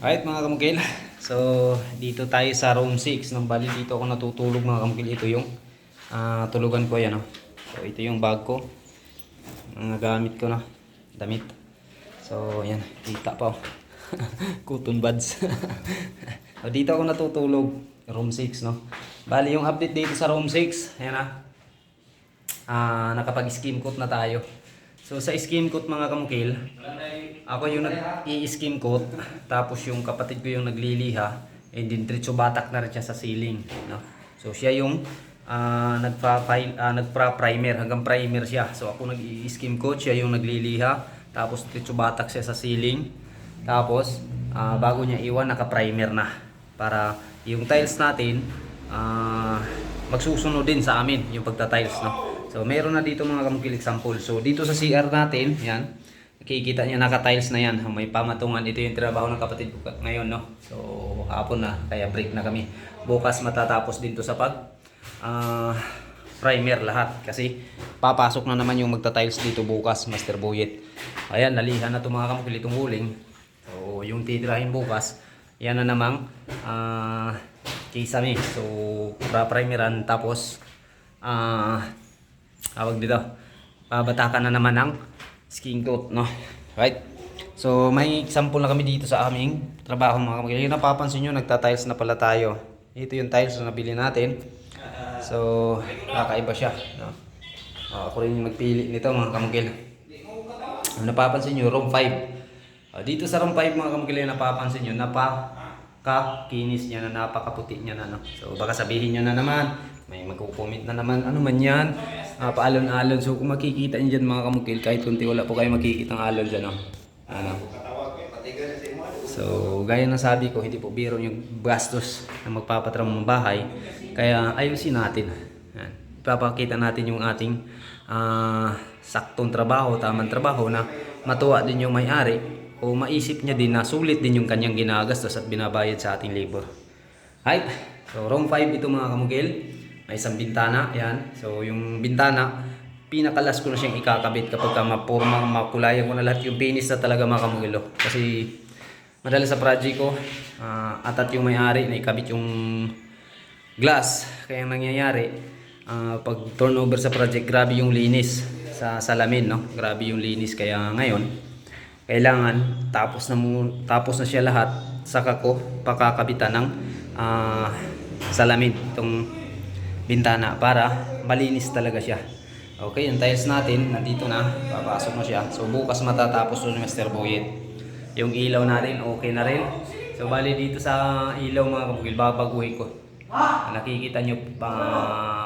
Alright mga kamukil. So, dito tayo sa room 6. Nang bali dito ako natutulog mga kamukil. Ito yung ah, tulugan ko yan. Oh. So, ito yung bag ko. Mga gamit ko na. Damit. So, yan. Kita pa. oh. Cotton buds. so, dito ako natutulog. Room 6, no? Bali, yung update dito sa room 6. Ayan. Ah, nakapag-skim coat na tayo. So sa skim coat mga kamukil, ako yung nag-i-skim coat, tapos yung kapatid ko yung nagliliha, and then diretso batak na rin siya sa ceiling. No? So siya yung ah, nagpa-primer, hanggang primer siya. So ako nag-i-skim coat, siya yung nagliliha, tapos diretso batak siya sa ceiling. Tapos ah, bago niya iwan, naka-primer na. Para yung tiles natin, ah, magsusunod din sa amin yung pagta-tiles. No? So meron na dito mga kamukil example. So dito sa CR natin, yan. Nakikita niya naka-tiles na yan. May pamatungan. Ito yung trabaho ng kapatid ko ngayon, no? So hapon na, kaya break na kami. Bukas matatapos din to sa pag ah, primer lahat. Kasi papasok na naman yung magta-tiles dito bukas, Master Boyet. Ayan, nalihan na to mga kamukil itong huling. So yung titirahin bukas, yan na namang ah kisame. So pra-primeran tapos ah Awag dito. Babatakan na naman ng skin coat, no? Right? So, may example na kami dito sa aming trabaho mga kamagil. Yung napapansin nyo, nagta-tiles na pala tayo. Ito yung tiles na nabili natin. So, kakaiba siya, no? Oh, ako rin yung nagpili nito mga kamagil. Ang napapansin nyo, room 5. Ah, dito sa room 5 mga kamagil, yung napapansin nyo, napaka-kinis niya na, napakaputi niya na. No? So, baka sabihin nyo na naman, may magkukomment na naman, ano man yan, ah, paalon-alon. So, kung makikita nyo dyan mga kamukil, kahit kunti wala po kayo makikita ng alon dyan. No? Ano? So, gaya ng sabi ko, hindi po biro yung gastos na magpapatramo ng bahay. Kaya ayusin natin. Yan. Ipapakita natin yung ating ah, saktong trabaho, tamang trabaho na matuwa din yung may-ari o maisip niya din na sulit din yung kanyang ginagastos at binabayad sa ating labor. Right? So, room 5 ito mga kamugil. May isang bintana. Yan. So, yung bintana, pinakalas ko na siyang ikakabit kapag ka mapurma, makulayan ko na lahat yung finish na talaga mga. Kasi, madalas sa project ko, ah, atat yung may-ari na ikabit yung glass. Kaya ang nangyayari, ah, pag turnover sa project, grabe yung linis sa salamin, no? Grabe yung linis. Kaya ngayon, kailangan tapos na mu- tapos na siya lahat saka ko pakakabitan ng ah, salamin itong bintana para malinis talaga siya. Okay, yung tiles natin nandito na, papasok na siya. So bukas matatapos to Mr. Boyet. Yung ilaw natin okay na rin. So bali dito sa ilaw mga kabukil, babaguhin ko. Nakikita nyo pa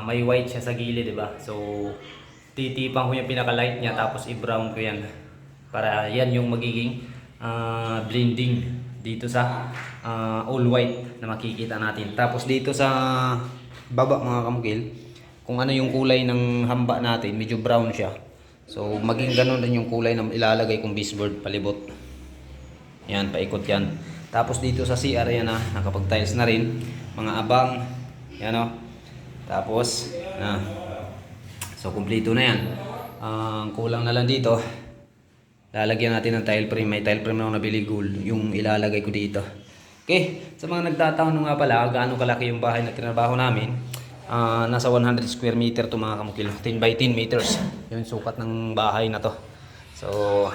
may white siya sa gilid, di ba? So titipan ko yung pinaka-light niya tapos i-brown ko yan para yan yung magiging ah, blending dito sa ah, all white na makikita natin. Tapos dito sa baba mga kamukil, kung ano yung kulay ng hamba natin, medyo brown siya. So maging ganun din yung kulay na ilalagay kong baseboard palibot. Yan, paikot yan. Tapos dito sa CR yan na, nakapag-tiles na rin. Mga abang, yan o. Tapos, na. So, kumpleto na yan. Ang kulang na lang dito, lalagyan natin ng tile frame. May tile frame na ako nabili gold, yung ilalagay ko dito. Okay, sa mga nagtatanong nga pala, gaano kalaki yung bahay na tinabaho namin, ah, nasa 100 square meter to mga kamukil. 10 by 10 meters. Yung sukat ng bahay na to. So,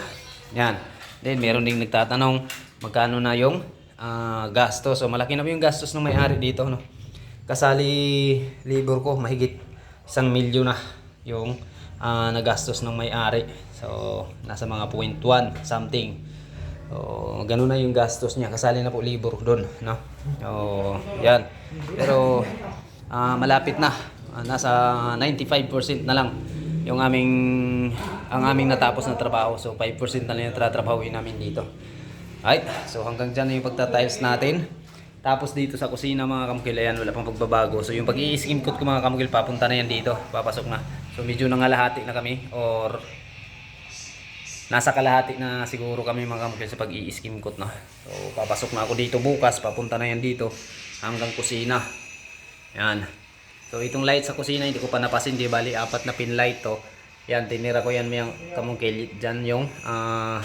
yan. Then, meron ding nagtatanong, magkano na yung ah, gastos. So, malaki na po yung gastos ng may-ari dito. No? Kasali labor ko, mahigit isang milyon na yung ah, nagastos ng may-ari. So, nasa mga 0.1 something. So, ganun na yung gastos niya. Kasali na po libor doon, no? So, yan. Pero, ah, malapit na. Ah, nasa 95% na lang yung aming ang aming natapos na trabaho. So, 5% na lang yung tatrabahuin namin dito. Right? So, hanggang dyan na yung pagta-tiles natin. Tapos dito sa kusina mga kamukil, ayan, wala pang pagbabago. So, yung pag-i-skim coat ko mga kamukil, papunta na yan dito. Papasok na. So, medyo nangalahati na kami. Or, nasa kalahati na siguro kami mga kamukil sa pag-i-skim coat no. So papasok na ako dito bukas, papunta na yan dito hanggang kusina. Yan. So itong light sa kusina hindi ko pa napasin, di bali apat na pin light to. Yan tinira ko yan mga kamukil diyan yung ah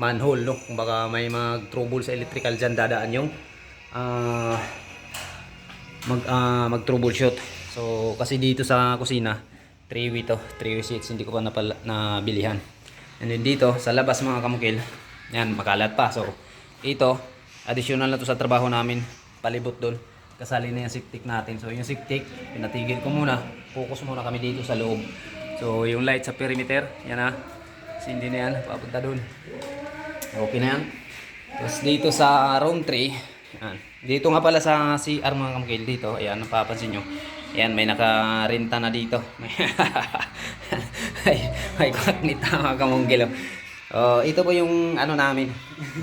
manhole no kung baka may mag trouble sa electrical dyan dadaan yung ah mag ah, mag troubleshoot so kasi dito sa kusina 3 way to 3 way seats hindi ko pa napala, nabilihan and then dito sa labas mga kamukil yan makalat pa. So ito additional na to sa trabaho namin. Palibot doon kasali na yung siktik natin. So yung siktik pinatigil ko muna. Focus muna kami dito sa loob. So yung light sa perimeter yan ha. Sindi na yan papunta doon okay na yan. Tapos dito sa room 3 yan. dito nga pala sa CR mga kamukil dito. Ayan napapansin nyo. Ayan, may nakarenta na dito. May, may, may kaknita mga kamungkil. Oh, ito po yung ano namin,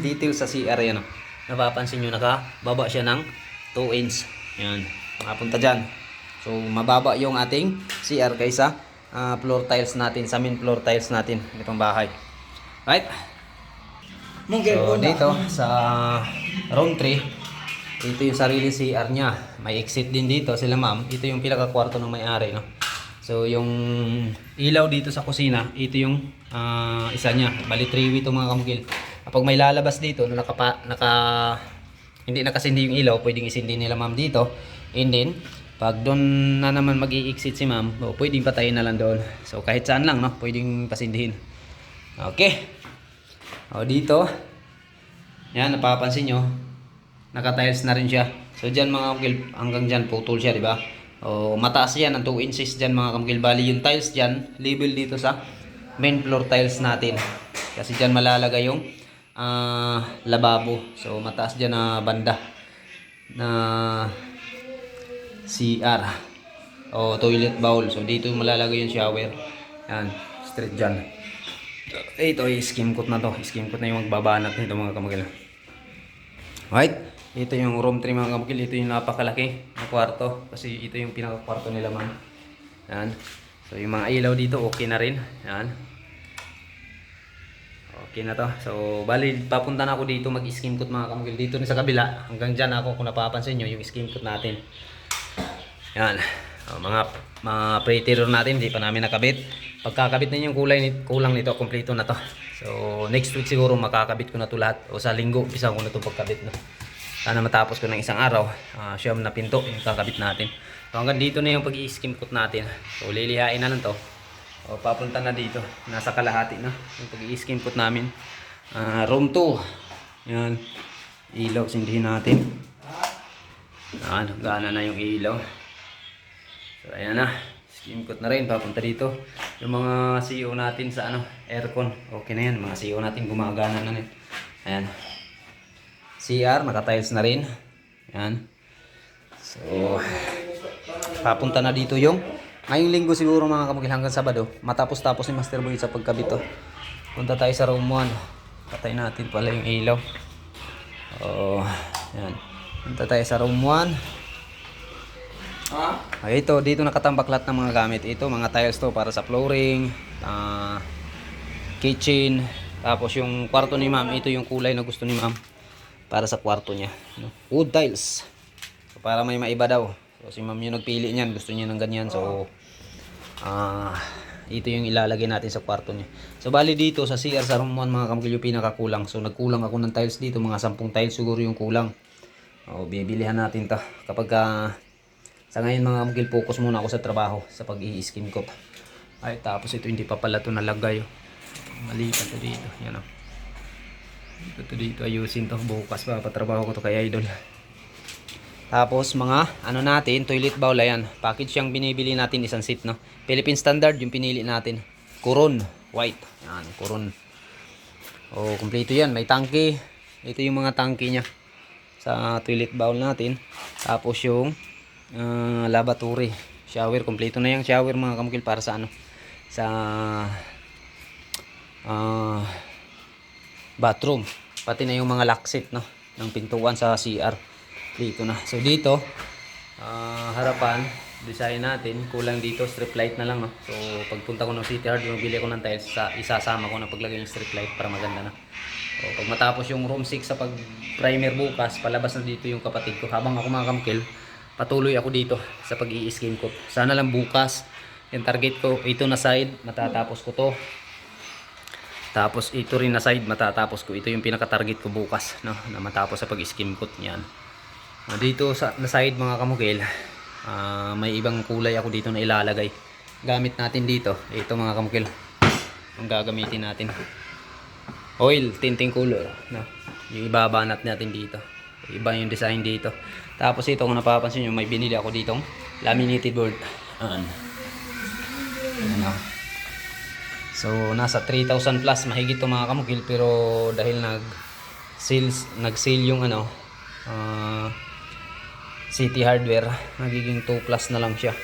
detail sa CR yan. Oh. Napapansin nyo, nakababa siya ng 2 inch. Yan, makapunta dyan. So, mababa yung ating CR kaysa ah, floor tiles natin, sa main floor tiles natin, itong bahay. Right? So, dito sa room 3, ito yung sarili CR niya. May exit din dito sila ma'am. Ito yung pinaka-kwarto ng may-ari, no? So, yung ilaw dito sa kusina, ito yung ah, isa niya. Bali, 3 way ito mga kamukil. Kapag may lalabas dito, na nakapa, naka, hindi nakasindi yung ilaw, pwedeng isindi nila ma'am dito. And then, pag doon na naman mag exit si ma'am, oh, pwedeng patayin na lang doon. So, kahit saan lang, no? Pwedeng pasindihin. Okay. O, dito, yan, napapansin nyo, naka-tiles na rin siya. So diyan mga kamkil, hanggang diyan putol siya, di ba? O mataas yan, ang 2 inches diyan mga kamkil. Bali yung tiles diyan, level dito sa main floor tiles natin. Kasi diyan malalagay yung ah, lababo. So mataas diyan na banda na CR o toilet bowl. So dito malalagay yung shower. Yan, straight diyan. Ito, i-skim coat na to. Skim coat na yung magbabanat nito mga kamagil. Right? Ito yung room 3 mga kamukil. Ito yung napakalaki na kwarto. Kasi ito yung pinaka-kwarto nila man. Yan. So yung mga ilaw dito okay na rin. Yan. Okay na to. So bali papunta na ako dito mag-skim coat mga kamukil. Dito sa kabila. Hanggang dyan ako kung napapansin nyo yung skim coat natin. Yan. O, mga mga pre-terror natin hindi pa namin nakabit. Pagkakabit na yung kulay ni- kulang nito, kompleto na to. So next week siguro makakabit ko na to lahat o sa linggo umpisa ko na to pagkabit no. Sana matapos ko ng isang araw, ah, siyam na pinto yung kakabit natin. So hanggang dito na yung pag-i-skim coat natin. So lilihain na lang to. O papunta na dito. Nasa kalahati na yung pag-i-skim coat namin. Ah, room 2. Yan. Ilaw sindihin natin. Yan, gana na yung ilaw. So ayan na. Skim coat na rin. Papunta dito. Yung mga CEO natin sa ano, aircon. Okay na yan. Mga CEO natin gumagana na rin. Ayan. CR, naka-tiles na rin. Ayan. So, papunta na dito yung ngayong linggo siguro mga kamukil hanggang Sabado. Matapos-tapos ni Master Boy sa pagkabit to. Punta tayo sa room 1. Patay natin pala yung ilaw. Oh, ayan. Punta tayo sa room 1. Ay, ito, dito nakatambak lahat ng mga gamit. Ito, mga tiles to para sa flooring, ah, kitchen, tapos yung kwarto ni ma'am, ito yung kulay na gusto ni ma'am para sa kwarto niya. no? Wood tiles. So, para may maiba daw. So, si ma'am yung nagpili niyan, gusto niya ng ganyan. So, ah, ito yung ilalagay natin sa kwarto niya. So, bali dito sa CR sa room 1, mga kamkil yung pinakakulang. So, nagkulang ako ng tiles dito, mga 10 tiles siguro yung kulang. O, bibilihan natin to kapag ah, sa ngayon mga kamkil, focus muna ako sa trabaho, sa pag-i-skim ko. Ay, tapos ito hindi pa pala ito nalagay. oh. Mali pa ito dito. Yan o. Ito dito ayusin to. Bukas pa, patrabaho ko to kay Idol. Tapos mga ano natin, toilet bowl ayan. Package yung binibili natin isang seat no. Philippine standard yung pinili natin. Kuron, white. Yan, kuron. Oh, kumpleto yan. May tangke. Ito yung mga tangke niya sa toilet bowl natin. Tapos yung ah, lavatory, shower, kompleto na yung shower mga kamukil para sa ano? Sa ah, bathroom. Pati na yung mga lockset no ng pintuan sa CR. Dito na. So dito ah, harapan design natin kulang dito strip light na lang no. So pagpunta ko ng City Hard bumili ko ng tiles sa isasama ko na paglagay yung strip light para maganda na. So, pag matapos yung room 6 sa pag primer bukas, palabas na dito yung kapatid ko. Habang ako mga patuloy ako dito sa pag-i-skim ko. Sana lang bukas, yung target ko, ito na side, matatapos ko to. Tapos ito rin na side matatapos ko. Ito yung pinaka-target ko bukas, no? Na matapos sa pag-skim coat niyan. Ah, dito sa na side mga kamukil, ah, may ibang kulay ako dito na ilalagay. Gamit natin dito. Ito mga kamukil. Ang gagamitin natin. Oil tinting color, no? Yung ibabanat natin dito. Iba yung design dito. Tapos ito kung napapansin nyo, may binili ako ditong laminated board. Ayan. Ano? So, nasa 3,000 plus mahigit to mga kamukil pero dahil nag sales nag sale yung ano ah, City Hardware nagiging 2 plus na lang siya.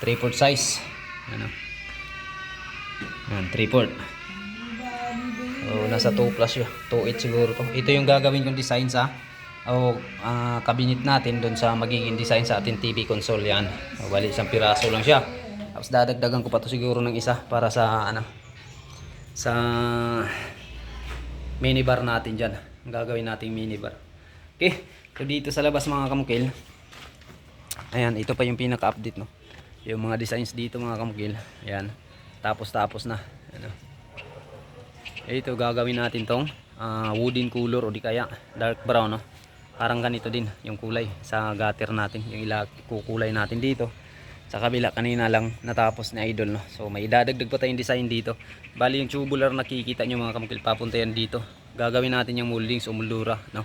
3 port size. Ano? Yan 3 port so nasa 2 plus siya. 2.8 siguro to. Ito yung gagawin kong design sa o ah, cabinet natin doon sa magiging design sa ating TV console yan. Bali isang piraso lang siya tapos dadagdagan ko pa to siguro ng isa para sa ano sa minibar natin dyan. Ang gagawin nating minibar. Okay. So dito sa labas mga kamukil. Ayan, ito pa yung pinaka-update no. Yung mga designs dito mga kamukil. Ayan. Tapos tapos na. Ano. Ito gagawin natin tong ah, wooden color o di kaya dark brown no. Parang ganito din yung kulay sa gutter natin. Yung ila kukulay natin dito. Sa kabila kanina lang natapos ni Idol no. So may idadagdag pa tayong design dito. Bali yung tubular nakikita nyo mga kamukil papunta yan dito. Gagawin natin yung moldings o moldura no.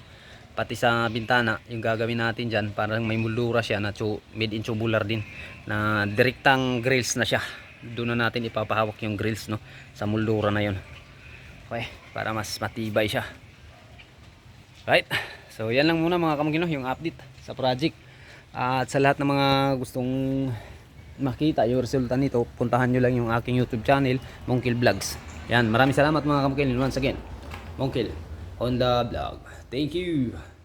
Pati sa bintana, yung gagawin natin dyan, parang may moldura siya na made in tubular din. Na direktang grills na siya. Doon na natin ipapahawak yung grills no sa moldura na yon. Okay, para mas matibay siya. Right. So yan lang muna mga kamukil no, yung update sa project. At sa lahat ng mga gustong makita yung resulta nito, puntahan nyo lang yung aking YouTube channel, Mongkil Vlogs. Yan, maraming salamat mga kamukil once again. Mongkil on the vlog. Thank you.